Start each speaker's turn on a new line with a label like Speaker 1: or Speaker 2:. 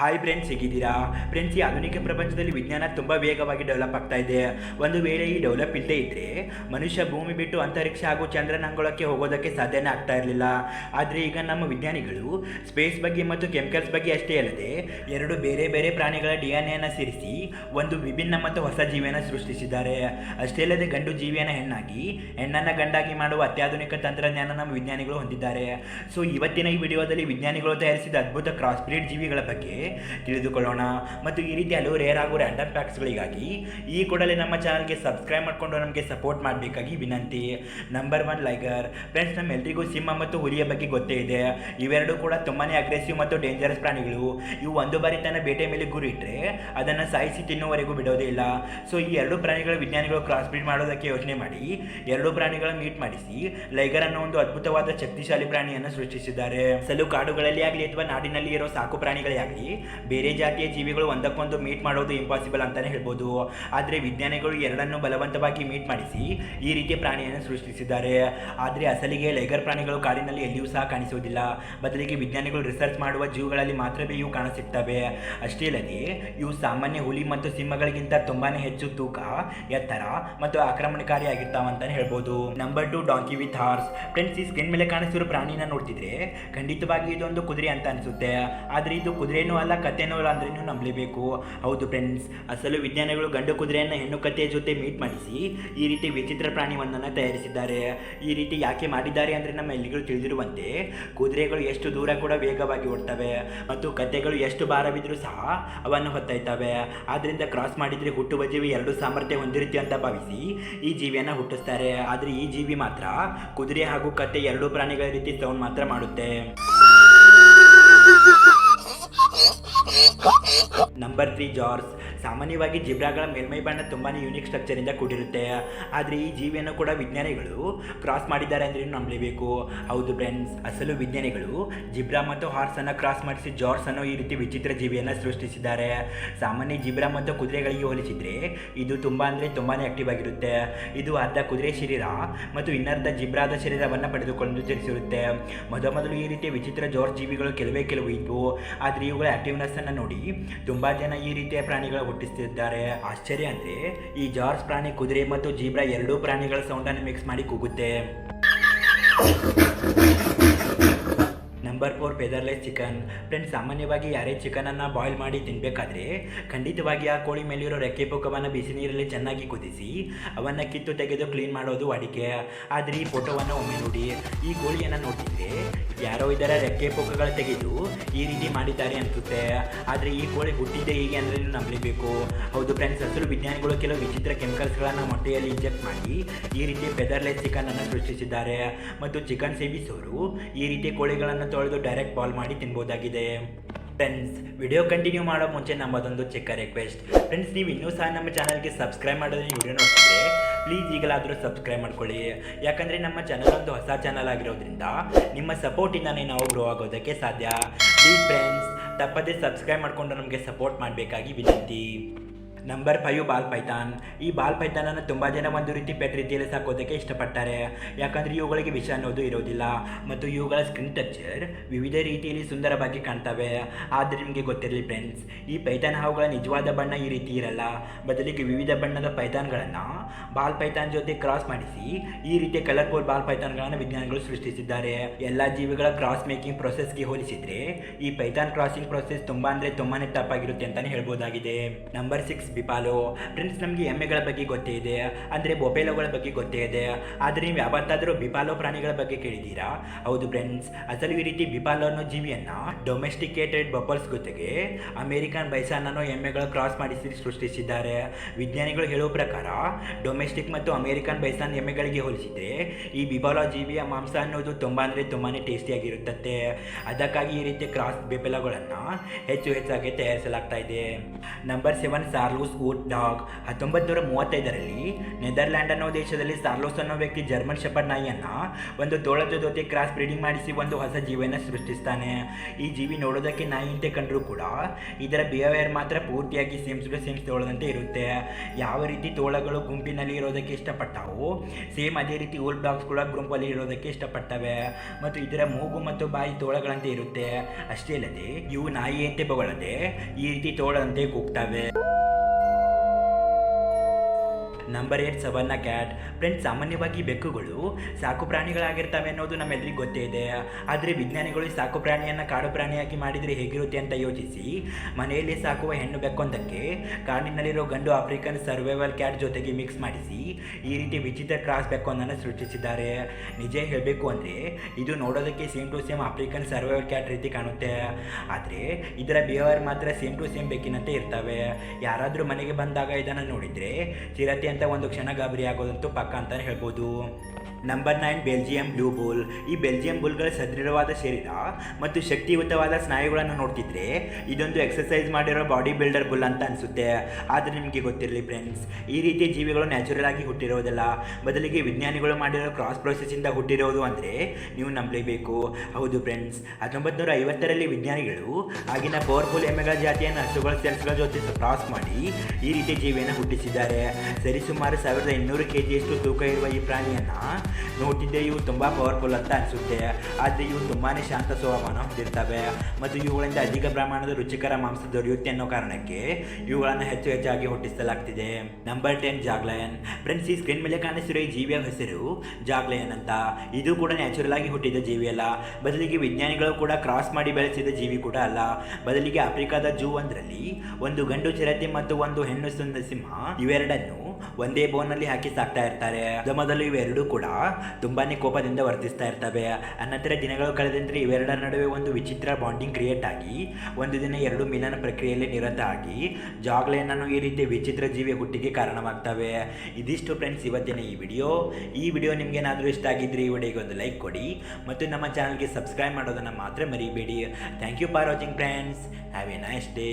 Speaker 1: Hi friends ಹೇಗಿದ್ದೀರಾ? Friends ಈ ಆಧುನಿಕ ಪ್ರಪಂಚದಲ್ಲಿ ವಿಜ್ಞಾನ ತುಂಬ ವೇಗವಾಗಿ ಡೆವಲಪ್ ಆಗ್ತಾ ಇದೆ. ಒಂದು ವೇಳೆ ಈ ಡೆವಲಪ್ ಇಲ್ಲದೆ ಇದ್ದರೆ ಮನುಷ್ಯ ಭೂಮಿ ಬಿಟ್ಟು ಅಂತರಿಕ್ಷ ಹಾಗೂ ಚಂದ್ರನ ಅಂಗಳಕ್ಕೆ ಹೋಗೋದಕ್ಕೆ ಸಾಧ್ಯನೇ ಆಗ್ತಾ ಇರಲಿಲ್ಲ. ಆದರೆ ಈಗ ನಮ್ಮ ವಿಜ್ಞಾನಿಗಳು ಸ್ಪೇಸ್ ಬಗ್ಗೆ ಮತ್ತು ಕೆಮಿಕಲ್ಸ್ ಬಗ್ಗೆ ಅಷ್ಟೇ ಅಲ್ಲದೆ, ಎರಡು ಬೇರೆ ಬೇರೆ ಪ್ರಾಣಿಗಳ ಡಿ ಎನ್ ಎನ ಸೇರಿಸಿ ಒಂದು ವಿಭಿನ್ನ ಮತ್ತು ಹೊಸ ಜೀವಿಯನ್ನು ಸೃಷ್ಟಿಸಿದ್ದಾರೆ. ಅಷ್ಟೇ ಅಲ್ಲದೆ ಗಂಡು ಜೀವಿಯನ್ನು ಹೆಣ್ಣಾಗಿ, ಹೆಣ್ಣನ್ನು ಗಂಡಾಗಿ ಮಾಡುವ ಅತ್ಯಾಧುನಿಕ ತಂತ್ರಜ್ಞಾನ ನಮ್ಮ ವಿಜ್ಞಾನಿಗಳು ಹೊಂದಿದ್ದಾರೆ. ಸೊ ಇವತ್ತಿನ ಈ ವಿಡಿಯೋದಲ್ಲಿ ವಿಜ್ಞಾನಿಗಳು ತಯಾರಿಸಿದ ಅದ್ಭುತ ಕ್ರಾಸ್ ಬ್ರೀಡ್ ಜೀವಿಗಳ ಬಗ್ಗೆ ತಿಳಿದುಕೊಳ್ಳೋಣ. ಮತ್ತು ಈ ರೀತಿ ಹಲವು ರೇರ್ ಆಗುವ ರ್ಯಾಂಡಮ್ ಪ್ಯಾಕ್ಸ್ಗಳಿಗಾಗಿ ಈ ಕೂಡಲೇ ನಮ್ಮ ಚಾನಲ್ಗೆ ಸಬ್ಸ್ಕ್ರೈಬ್ ಮಾಡಿಕೊಂಡು ನಮಗೆ ಸಪೋರ್ಟ್ ಮಾಡಬೇಕಾಗಿ ವಿನಂತಿ. ನಂಬರ್ ಒನ್ ಲೈಗರ್ ಫ್ರೆಂಡ್ಸ್ ನಮ್ಮ ಎಲ್ರಿಗೂ ಸಿಂಹ ಮತ್ತು ಹುಲಿಯ ಬಗ್ಗೆ ಗೊತ್ತೇ ಇದೆ. ಇವೆರಡು ಕೂಡ ತುಂಬಾ ಅಗ್ರೆಸಿವ್ ಮತ್ತು ಡೇಂಜರಸ್ ಪ್ರಾಣಿಗಳು. ಇವು ಒಂದು ಬಾರಿ ತನ್ನ ಬೇಟೆ ಮೇಲೆ ಗುರಿ ಇಟ್ಟರೆ ಅದನ್ನು ಸಾಯಿಸಿ ತಿನ್ನುವವರೆಗೂ ಬಿಡೋದೇ ಇಲ್ಲ. ಸೊ ಈ ಎರಡು ಪ್ರಾಣಿಗಳ ವಿಜ್ಞಾನಿಗಳು ಕ್ರಾಸ್ ಬ್ರೀಡ್ ಮಾಡೋದಕ್ಕೆ ಯೋಚನೆ ಮಾಡಿ, ಎರಡು ಪ್ರಾಣಿಗಳ ಮೀಟ್ ಮಾಡಿಸಿ ಲೈಗರ್ ಅನ್ನೋ ಒಂದು ಅದ್ಭುತವಾದ ಶಕ್ತಿಶಾಲಿ ಪ್ರಾಣಿಯನ್ನು ಸೃಷ್ಟಿಸಿದ್ದಾರೆ. ಸಲು ಕಾಡುಗಳಲ್ಲಿ ಆಗಲಿ ಅಥವಾ ನಾಡಿನಲ್ಲಿ ಇರೋ ಸಾಕು ಪ್ರಾಣಿಗಳೇ ಆಗಲಿ ಬೇರೆ ಜಾತಿಯ ಜೀವಿಗಳು ಒಂದಕ್ಕೊಂದು ಮೀಟ್ ಮಾಡೋದು ಇಂಪಾಸಿಬಲ್ ಅಂತಲೇ ಹೇಳ್ಬೋದು. ಆದರೆ ವಿಜ್ಞಾನಿಗಳು ಎರಡನ್ನು ಬಲವಂತವಾಗಿ ಮೀಟ್ ಮಾಡಿಸಿ ಈ ರೀತಿಯ ಪ್ರಾಣಿಯನ್ನು ಸೃಷ್ಟಿಸಿದ್ದಾರೆ. ಆದರೆ ಅಸಲಿಗೆ ಲೈಗರ್ ಪ್ರಾಣಿಗಳು ಕಾಡಿನಲ್ಲಿ ಎಲ್ಲಿಯೂ ಸಹ ಕಾಣಿಸುವುದಿಲ್ಲ. ಬದಲಿಗೆ ವಿಜ್ಞಾನಿಗಳು ರಿಸರ್ಚ್ ಮಾಡುವ ಜೀವಗಳಲ್ಲಿ ಮಾತ್ರವೇ ಇವು ಕಾಣಸಿಗ್ತವೆ. ಅಷ್ಟೇ ಅಲ್ಲದೆ, ಇವು ಸಾಮಾನ್ಯ ಹುಲಿ ಮತ್ತು ಸಿಂಹಗಳಿಗಿಂತ ತುಂಬಾನೇ ಹೆಚ್ಚು ತೂಕ, ಎತ್ತರ ಮತ್ತು ಆಕ್ರಮಣಕಾರಿಯಾಗಿರ್ತಾವ ಅಂತಾನೆ ಹೇಳ್ಬೋದು. Number two donkey with horse friends ಈ ಸ್ಕಿನ್ ಮೇಲೆ ಕಾಣಿಸಿರೋ ಪ್ರಾಣಿನ ನೋಡ್ತಿದ್ರೆ ಖಂಡಿತವಾಗಿ ಇದೊಂದು ಕುದುರೆ ಅಂತ ಅನಿಸುತ್ತೆ. ಆದರೆ ಇದು ಕುದುರೆನೂ ಅಲ್ಲ ಕಥೆನೂ ಅಲ್ಲ ಅಂದ್ರೂ ನಂಬಲೇಬೇಕು. ಹೌದು ಫ್ರೆಂಡ್ಸ್ ಅಸಲು ವಿಜ್ಞಾನಿಗಳು ಗಂಡು ಕುದುರೆಯನ್ನು ಹೆಣ್ಣು ಕಥೆಯ ಜೊತೆ ಮೀಟ್ ಮಾಡಿಸಿ ಈ ರೀತಿ ವಿಚಿತ್ರ ಪ್ರಾಣಿ ಒಂದನ್ನು ತಯಾರಿಸಿದ್ದಾರೆ. ಈ ರೀತಿ ಯಾಕೆ ಮಾಡಿದ್ದಾರೆ ಅಂದರೆ ನಮ್ಮ ಎಲ್ಲಿಗಳು ತಿಳಿದಿರುವಂತೆ ಕುದುರೆಗಳು ಎಷ್ಟು ದೂರ ಕೂಡ ವೇಗವಾಗಿ ಓಡ್ತವೆ ಮತ್ತು ಕಥೆಗಳು ಎಷ್ಟು ಭಾರವಿದ್ರೂ ಸಹ ಅವನ್ನು ಹೊತ್ತೈತಾವೆ ಆದ್ದರಿಂದ ಕ್ರಾಸ್ ಮಾಡಿದರೆ ಹುಟ್ಟುವ ಜೀವಿ ಎರಡು ಸಾಮರ್ಥ್ಯ ಹೊಂದಿರುತ್ತೆ ಅಂತ ಭಾವಿಸಿ ಈ ಜೀವಿಯನ್ನು ಹುಟ್ಟಿಸ್ತಾರೆ. ಆದರೆ ಈ ಜೀವಿ ಮಾತ್ರ ಕುದುರೆ ಹಾಗೂ ಕತ್ತೆ ಎರಡೂ ಪ್ರಾಣಿಗಳ ರೀತಿ ಸೌಂಡ್ ಮಾತ್ರ ಮಾಡುತ್ತೆ. ನಂಬರ್ ತ್ರೀ ಜಾರ್ಸ್ ಸಾಮಾನ್ಯವಾಗಿ ಜಿಬ್ರಾಗಳ ಮೇಲ್ಮೈ ಬಣ್ಣ ತುಂಬಾ ಯೂನಿಕ್ ಸ್ಟ್ರಕ್ಚರಿಂದ ಕೂಡಿರುತ್ತೆ. ಆದರೆ ಈ ಜೀವಿಯನ್ನು ಕೂಡ ವಿಜ್ಞಾನಿಗಳು ಕ್ರಾಸ್ ಮಾಡಿದ್ದಾರೆ ಅಂದ್ರೆ ನಂಬಲೇಬೇಕು. ಹೌದು ಫ್ರೆಂಡ್ಸ್ ಅಸಲು ವಿಜ್ಞಾನಿಗಳು ಜಿಬ್ರಾ ಮತ್ತು ಹಾರ್ಸನ್ನು ಕ್ರಾಸ್ ಮಾಡಿಸಿ ಜಾರ್ಸ್ ಅನ್ನೋ ಈ ರೀತಿ ವಿಚಿತ್ರ ಜೀವಿಯನ್ನು ಸೃಷ್ಟಿಸಿದ್ದಾರೆ. ಸಾಮಾನ್ಯ ಜಿಬ್ರಾ ಮತ್ತು ಕುದುರೆಗಳಿಗೆ ಹೋಲಿಸಿದರೆ ಇದು ತುಂಬ ಅಂದರೆ ತುಂಬಾ ಆಕ್ಟಿವ್ ಆಗಿರುತ್ತೆ. ಇದು ಅರ್ಧ ಕುದುರೆ ಶರೀರ ಮತ್ತು ಇನ್ನರ್ಧ ಜಿಬ್ರಾದ ಶರೀರವನ್ನು ಪಡೆದುಕೊಂಡು ತಿಳಿಸಿರುತ್ತೆ ಮೊದಮೊದಲು ಈ ರೀತಿಯ ವಿಚಿತ್ರ ಜಾರ್ಜ್ ಜೀವಿಗಳು ಕೆಲವೇ ಕೆಲವು ಇದ್ವು. ಆದರೆ ಇವುಗಳ ಆಕ್ಟಿವ್ನೆಸ್ ಅನ್ನು ನೋಡಿ ತುಂಬಾ ಜನ ಈ ರೀತಿಯ ಪ್ರಾಣಿಗಳು ಹುಟ್ಟಿಸ್ತಿದ್ದಾರೆ. ಆಶ್ಚರ್ಯ ಅಂದ್ರೆ, ಈ ಜಾರ್ಜ್ ಪ್ರಾಣಿ ಕುದುರೆ ಮತ್ತು ಜೀಬ್ರಾ ಎರಡೂ ಪ್ರಾಣಿಗಳ ಸೌಂಡನ್ನು ಮಿಕ್ಸ್ ಮಾಡಿ ಕೂಗುತ್ತೆ. Number four featherless chicken friends ಸಾಮಾನ್ಯವಾಗಿ ಯಾರೇ ಚಿಕನನ್ನು ಬಾಯ್ಲ್ ಮಾಡಿ ತಿನ್ನಬೇಕಾದ್ರೆ ಖಂಡಿತವಾಗಿ ಆ ಕೋಳಿ ಮೇಲಿರೋ ರೆಕ್ಕೆ ಪುಕ್ಕವನ್ನು ಬಿಸಿ ನೀರಲ್ಲಿ ಚೆನ್ನಾಗಿ ಕುದಿಸಿ ಅವನ್ನು ಕಿತ್ತು ತೆಗೆದು ಕ್ಲೀನ್ ಮಾಡೋದು ಅಡಿಕೆ ಆದರೆ ಈ ಫೋಟೋವನ್ನು ಒಮ್ಮೆ ನೋಡಿ, ಈ ಕೋಳಿಯನ್ನು ನೋಡಿದ್ರೆ ಯಾರೋ ಇದರ ರೆಕ್ಕೆ ಪುಕ್ಕಗಳು ತೆಗೆದು ಈ ರೀತಿ ಮಾಡಿದ್ದಾರೆ ಅನಿಸುತ್ತೆ. ಆದರೆ ಈ ಕೋಳಿ ಹುಟ್ಟಿದ್ದೆ ಹೀಗೆ ಅಂದರೆ ನಂಬಲೇಬೇಕು. ಹೌದು ಫ್ರೆಂಡ್ಸ್ ಹಸಿರು ವಿಜ್ಞಾನಿಗಳು ಕೆಲವು ವಿಚಿತ್ರ ಕೆಮಿಕಲ್ಸ್ಗಳನ್ನು ಮೊಟ್ಟೆಯಲ್ಲಿ ಇಂಜೆಕ್ಟ್ ಮಾಡಿ ಈ ರೀತಿ ಫೆದರ್ಲೆಸ್ ಚಿಕನನ್ನು ಸೃಷ್ಟಿಸಿದ್ದಾರೆ. ಮತ್ತು ಚಿಕನ್ ಸೇವಿಸೋರು ಈ ರೀತಿ ಕೋಳಿಗಳನ್ನು ತೊಳೆದು ಡೈರೆಕ್ಟ್ ಬಾಲ್ ಮಾಡಿ ತಿನ್ಬೋದಾಗಿದೆ. ಫ್ರೆಂಡ್ಸ್ ವಿಡಿಯೋ ಕಂಟಿನ್ಯೂ ಮಾಡೋ ಮುಂಚೆ ನಮ್ಮದೊಂದು ಚಿಕ್ಕ ರಿಕ್ವೆಸ್ಟ್ ಫ್ರೆಂಡ್ಸ್ ನೀವು ಇನ್ನೂ ಸಹ ನಮ್ಮ ಚಾನಲ್ಗೆ ಸಬ್ಸ್ಕ್ರೈಬ್ ಮಾಡೋದು ವಿಡಿಯೋ ನೋಡ್ತಿದ್ರೆ ಪ್ಲೀಸ್ ಈಗಲಾದರೂ ಸಬ್ಸ್ಕ್ರೈಬ್ ಮಾಡ್ಕೊಳ್ಳಿ. ಯಾಕಂದರೆ ನಮ್ಮ ಚಾನಲ್ ಒಂದು ಹೊಸ ಚಾನಲ್ ಆಗಿರೋದ್ರಿಂದ ನಿಮ್ಮ ಸಪೋರ್ಟಿಂದನೇ ನಾವು ಗ್ರೋ ಆಗೋದಕ್ಕೆ ಸಾಧ್ಯ. ಪ್ಲೀಸ್ ಫ್ರೆಂಡ್ಸ್ ತಪ್ಪದೇ ಸಬ್ಸ್ಕ್ರೈಬ್ ಮಾಡಿಕೊಂಡು ನಮಗೆ ಸಪೋರ್ಟ್ ಮಾಡಬೇಕಾಗಿ ವಿನಂತಿ. Number five ball python. ಈ ಬಾಲ್ ಪೈಥಾನನ್ನು ತುಂಬ ಜನ ಒಂದು ರೀತಿ ಪೆಟ್ ರೀತಿಯಲ್ಲಿ ಸಾಕೋದಕ್ಕೆ ಇಷ್ಟಪಡ್ತಾರೆ. ಯಾಕಂದರೆ ಇವುಗಳಿಗೆ ವಿಷ ಅನ್ನೋದು ಇರೋದಿಲ್ಲ. ಮತ್ತು ಇವುಗಳ ಸ್ಕ್ರೀನ್ ಟಚ್ಚರ್ ವಿವಿಧ ರೀತಿಯಲ್ಲಿ ಸುಂದರವಾಗಿ ಕಾಣ್ತವೆ. ಆದರೆ ನಿಮಗೆ ಗೊತ್ತಿರಲಿ ಫ್ರೆಂಡ್ಸ್ ಈ ಪೈಥಾನ್ ಹಾವುಗಳ ನಿಜವಾದ ಬಣ್ಣ ಈ ರೀತಿ ಇರಲ್ಲ. ಬದಲಿಗೆ ವಿವಿಧ ಬಣ್ಣದ ಪೈಥಾನ್ಗಳನ್ನು ಬಾಲ್ ಪೈಥಾನ್ ಜೊತೆ ಕ್ರಾಸ್ ಮಾಡಿಸಿ ಈ ರೀತಿಯ ಕಲರ್ಫುಲ್ ಬಾಲ್ ಪೈಥಾನ್ಗಳನ್ನು ವಿಜ್ಞಾನಿಗಳು ಸೃಷ್ಟಿಸಿದ್ದಾರೆ. ಎಲ್ಲ ಜೀವಿಗಳ ಕ್ರಾಸ್ ಮೇಕಿಂಗ್ ಪ್ರೊಸೆಸ್ಗೆ ಹೋಲಿಸಿದರೆ ಈ ಪೈಥಾನ್ ಕ್ರಾಸಿಂಗ್ ಪ್ರೊಸೆಸ್ ತುಂಬ ಅಂದರೆ ತುಂಬಾ ಟಫ್ ಆಗಿರುತ್ತೆ ಅಂತಲೇ ಹೇಳ್ಬೋದಾಗಿದೆ. ನಂಬರ್ ಸಿಕ್ಸ್ ಬಿಪಾಲೋ ಫ್ರೆಂಡ್ಸ್ ನಮಗೆ ಎಮ್ಮೆಗಳ ಬಗ್ಗೆ ಗೊತ್ತೇ ಇದೆ. ಅಂದರೆ ಬೊಬೆಲೋಗಳ ಬಗ್ಗೆ ಗೊತ್ತೇ ಇದೆ. ಆದರೆ ನೀವು ಯಾವತ್ತಾದರೂ ಬಿಪಾಲೋ ಪ್ರಾಣಿಗಳ ಬಗ್ಗೆ ಕೇಳಿದ್ದೀರಾ? ಹೌದು ಫ್ರೆಂಡ್ಸ್ ಅಸಲು ಈ ರೀತಿ ಬಿಪಾಲೋ ಅನ್ನೋ ಜೀವಿಯನ್ನು ಡೊಮೆಸ್ಟಿಕೇಟೆಡ್ ಬಬಲ್ಸ್ ಜೊತೆಗೆ ಅಮೇರಿಕನ್ ಬೈಸಾನ್ ಅನ್ನೋ ಎಮ್ಮೆಗಳು ಕ್ರಾಸ್ ಮಾಡಿಸಿ ಸೃಷ್ಟಿಸಿದ್ದಾರೆ. ವಿಜ್ಞಾನಿಗಳು ಹೇಳುವ ಪ್ರಕಾರ ಡೊಮೆಸ್ಟಿಕ್ ಮತ್ತು ಅಮೇರಿಕನ್ ಬೈಸಾನ್ ಎಮ್ಮೆಗಳಿಗೆ ಹೋಲಿಸಿದರೆ, ಈ ಬಿಪಾಲೋ ಜೀವಿಯ ಮಾಂಸ ಅನ್ನೋದು ತುಂಬ ಅಂದರೆ ತುಂಬಾ ಟೇಸ್ಟಿಯಾಗಿರುತ್ತದೆ ಅದಕ್ಕಾಗಿ ಈ ರೀತಿ ಕ್ರಾಸ್ ಬಿಪಾಲೋಗಳನ್ನು ಹೆಚ್ಚು ಹೆಚ್ಚಾಗಿ ತಯಾರಿಸಲಾಗ್ತಾ ಇದೆ. Number seven Saarloos. ಊಟ್ ಡಾಗ್. ಹತ್ತೊಂಬತ್ತು ನೂರ ಮೂವತ್ತೈದರಲ್ಲಿ ನೆದರ್ಲ್ಯಾಂಡ್ ಅನ್ನೋ ದೇಶದಲ್ಲಿ ಸಾರ್ಲೋಸ್ ಅನ್ನೋ ವ್ಯಕ್ತಿ ಜರ್ಮನ್ ಶೆಪರ್ಡ್ ನಾಯಿಯನ್ನ ಒಂದು ತೋಳದ ಜೊತೆ ಕ್ರಾಸ್ ಬ್ರೀಡಿಂಗ್ ಮಾಡಿಸಿ ಒಂದು ಹೊಸ ಜೀವನ ಸೃಷ್ಟಿಸ್ತಾನೆ. ಈ ಜೀವಿ ನೋಡೋದಕ್ಕೆ ನಾಯಿಯಂತೆ ಕಂಡರೂ ಕೂಡ ಇದರ ಬಿಹೇವಿಯರ್ ಮಾತ್ರ ಪೂರ್ತಿಯಾಗಿ ಸೇಮ್ಸ್ ಟು ಸೇಮ್ಸ್ ತೋಳದಂತೆ ಇರುತ್ತೆ. ಯಾವ ರೀತಿ ತೋಳಗಳು ಗುಂಪಿನಲ್ಲಿ ಇರೋದಕ್ಕೆ ಇಷ್ಟಪಟ್ಟವು, ಸೇಮ್ ಅದೇ ರೀತಿ ಓಲ್ಡ್ ಡಾಗ್ಸ್ ಕೂಡ ಗುಂಪಲ್ಲಿ ಇರೋದಕ್ಕೆ ಇಷ್ಟಪಡ್ತವೆ ಮತ್ತು ಇದರ ಮೂಗು ಮತ್ತು ಬಾಯಿ ತೋಳಗಳಂತೆ ಇರುತ್ತೆ. ಅಷ್ಟೇ ಅಲ್ಲದೆ ಇವು ನಾಯಿಯಂತೆ ಬಗಳದೆ ಈ ರೀತಿ ತೋಳದಂತೆ ಕೂಗ್ತವೆ. Number eight savannah cat. Friends, ಸಾಮಾನ್ಯವಾಗಿ ಬೆಕ್ಕುಗಳು ಸಾಕು ಪ್ರಾಣಿಗಳಾಗಿರ್ತವೆ ಅನ್ನೋದು ನಮ್ಮೆಲ್ಲರಿಗೂ ಗೊತ್ತೇ ಇದೆ. ಆದರೆ ವಿಜ್ಞಾನಿಗಳು ಸಾಕು ಪ್ರಾಣಿಯನ್ನು ಕಾಡು ಪ್ರಾಣಿಯಾಗಿ ಮಾಡಿದರೆ ಹೇಗಿರುತ್ತೆ ಅಂತ ಯೋಚಿಸಿ. ಮನೆಯಲ್ಲಿ ಸಾಕುವ ಹೆಣ್ಣು ಬೆಕ್ಕೊಂದಕ್ಕೆ ಕಾಡಿನಲ್ಲಿರೋ ಗಂಡು ಆಫ್ರಿಕನ್ ಸರ್ವೈವಲ್ ಕ್ಯಾಟ್ ಜೊತೆಗೆ ಮಿಕ್ಸ್ ಮಾಡಿಸಿ ಈ ರೀತಿ ವಿಚಿತ್ರ ಕ್ರಾಸ್ ಬೆಕ್ಕೊಂದನ್ನು ಸೃಷ್ಟಿಸಿದ್ದಾರೆ. ನಿಜ ಹೇಳಬೇಕು ಅಂದರೆ ಇದು ನೋಡೋದಕ್ಕೆ same to same African serval cat ರೀತಿ ಕಾಣುತ್ತೆ. ಆದರೆ ಇದರ ಬಿಹೇವಿಯರ್ ಮಾತ್ರ ಸೇಮ್ ಟು ಸೇಮ್ ಬೆಕ್ಕಿನಂತೆ ಇರ್ತವೆ. ಯಾರಾದರೂ ಮನೆಗೆ ಬಂದಾಗ ಇದನ್ನು ನೋಡಿದರೆ ಚಿರತೆ ಒಂದು ಕ್ಷಣ ಗಾಬರಿ ಆಗೋದಂತೂ ಪಕ್ಕ ಅಂತಲೇ ಹೇಳ್ಬೋದು. Number nine Belgium blue bull ಈ ಬೆಲ್ಜಿಯಂ ಬುಲ್ಗಳ ಸದೃಢವಾದ ಶರೀರ ಮತ್ತು ಶಕ್ತಿಯುತವಾದ ಸ್ನಾಯುಗಳನ್ನು ನೋಡ್ತಿದ್ರೆ ಇದೊಂದು ಎಕ್ಸಸೈಸ್ ಮಾಡಿರೋ ಬಾಡಿ ಬಿಲ್ಡರ್ ಬುಲ್ ಅಂತ ಅನಿಸುತ್ತೆ. ಆದರೆ ನಿಮಗೆ ಗೊತ್ತಿರಲಿ ಫ್ರೆಂಡ್ಸ್ ಈ ರೀತಿಯ ಜೀವಿಗಳು ನ್ಯಾಚುರಲ್ ಆಗಿ ಹುಟ್ಟಿರೋದಲ್ಲ. ಬದಲಿಗೆ ವಿಜ್ಞಾನಿಗಳು ಮಾಡಿರೋ ಕ್ರಾಸ್ ಪ್ರೊಸೆಸ್ಸಿಂದ ಹುಟ್ಟಿರೋದು ಅಂದರೆ ನೀವು ನಂಬಲೇಬೇಕು. ಹೌದು ಫ್ರೆಂಡ್ಸ್ ಹತ್ತೊಂಬತ್ತು ನೂರ ಐವತ್ತರಲ್ಲಿ ವಿಜ್ಞಾನಿಗಳು ಆಗಿನ ಪವರ್ಫುಲ್ ಎಮ್ಮೆಗಳ ಜಾತಿಯನ್ನು ಹಸುಗಳ ಸೆಲ್ಸ್ಗಳ ಜೊತೆ ಕ್ರಾಸ್ ಮಾಡಿ ಈ ರೀತಿಯ ಜೀವಿಯನ್ನು ಹುಟ್ಟಿಸಿದ್ದಾರೆ. ಸರಿಸುಮಾರು ಸಾವಿರದ ಇನ್ನೂರು ಕೆ ಜಿಯಷ್ಟು ತೂಕ ಇರುವ ಈ ಪ್ರಾಣಿಯನ್ನು ನೋಡ್ತಿದ್ದೆ ಇವು ತುಂಬ ಪವರ್ಫುಲ್ ಅಂತ ಅನಿಸುತ್ತೆ. ಆದರೆ ಇವು ತುಂಬಾ ಶಾಂತ ಸ್ವಭಾವನ ಹೊಂದಿರ್ತವೆ ಮತ್ತು ಇವುಗಳಿಂದ ಅಧಿಕ ಪ್ರಮಾಣದ ರುಚಿಕರ ಮಾಂಸ ದೊರೆಯುತ್ತೆ ಅನ್ನೋ ಕಾರಣಕ್ಕೆ ಇವುಗಳನ್ನು ಹೆಚ್ಚು ಹೆಚ್ಚಾಗಿ ಹುಟ್ಟಿಸಲಾಗ್ತಿದೆ. Number ten jaglion. ಫ್ರೆಂಡ್ಸ್ ಈ ಸ್ಕ್ರೀನ್ ಮೇಲೆ ಕಾಣಿಸಿರೋ ಈ ಜೀವಿಯ ಹೆಸರು ಜಾಗ್ಲಯನ್ ಅಂತ. ಇದು ಕೂಡ ನ್ಯಾಚುರಲ್ ಆಗಿ ಹುಟ್ಟಿದ ಜೀವಿ ಅಲ್ಲ. ಬದಲಿಗೆ ವಿಜ್ಞಾನಿಗಳು ಕೂಡ ಕ್ರಾಸ್ ಮಾಡಿ ಬೆಳೆಸಿದ ಜೀವಿ ಕೂಡ ಅಲ್ಲ. ಬದಲಿಗೆ ಆಫ್ರಿಕಾದ ಜೂ ಒಂದರಲ್ಲಿ ಒಂದು ಗಂಡು ಚಿರತೆ ಮತ್ತು ಒಂದು ಹೆಣ್ಣು ಸುಂದ ಸಿಂಹ ಇವೆರಡನ್ನು ಒಂದೇ ಬೋನಲ್ಲಿ ಹಾಕಿ ಸಾಕ್ತಾ ಇರ್ತಾರೆ. ಮೊದಲು ಇವೆರಡೂ ಕೂಡ ತುಂಬಾನೇ ಕೋಪದಿಂದ ವರ್ತಿಸ್ತಾ ಇರ್ತವೆ. ಅನಂತರ ದಿನಗಳು ಕಳೆದಂತೆ ಇವೆರಡರ ನಡುವೆ ಒಂದು ವಿಚಿತ್ರ ಬಾಂಡಿಂಗ್ ಕ್ರಿಯೇಟ್ ಆಗಿ, ಒಂದು ದಿನ ಎರಡು ಮಿಲನ ಪ್ರಕ್ರಿಯೆಯಲ್ಲಿ ನಿರತ ಆಗಿ, ಜಾಗ್ಲೇನನ್ನು ಈ ರೀತಿ ವಿಚಿತ್ರ ಜೀವಿ ಹುಟ್ಟಿಗೆ ಕಾರಣವಾಗ್ತವೆ. ಇದಿಷ್ಟು ಫ್ರೆಂಡ್ಸ್ ಇವತ್ತಿನ ಈ ವಿಡಿಯೋ. ಈ ವಿಡಿಯೋ ನಿಮ್ಗೇನಾದರೂ ಇಷ್ಟ ಆಗಿದ್ರೆ ಈ ವಿಡಿಯೋಗೆ ಒಂದು ಲೈಕ್ ಕೊಡಿ. ಮತ್ತು ನಮ್ಮ ಚಾನಲ್ಗೆ ಸಬ್ಸ್ಕ್ರೈಬ್ ಮಾಡೋದನ್ನು ಮಾತ್ರ ಮರಿಬೇಡಿ. Thank you for watching friends have a nice day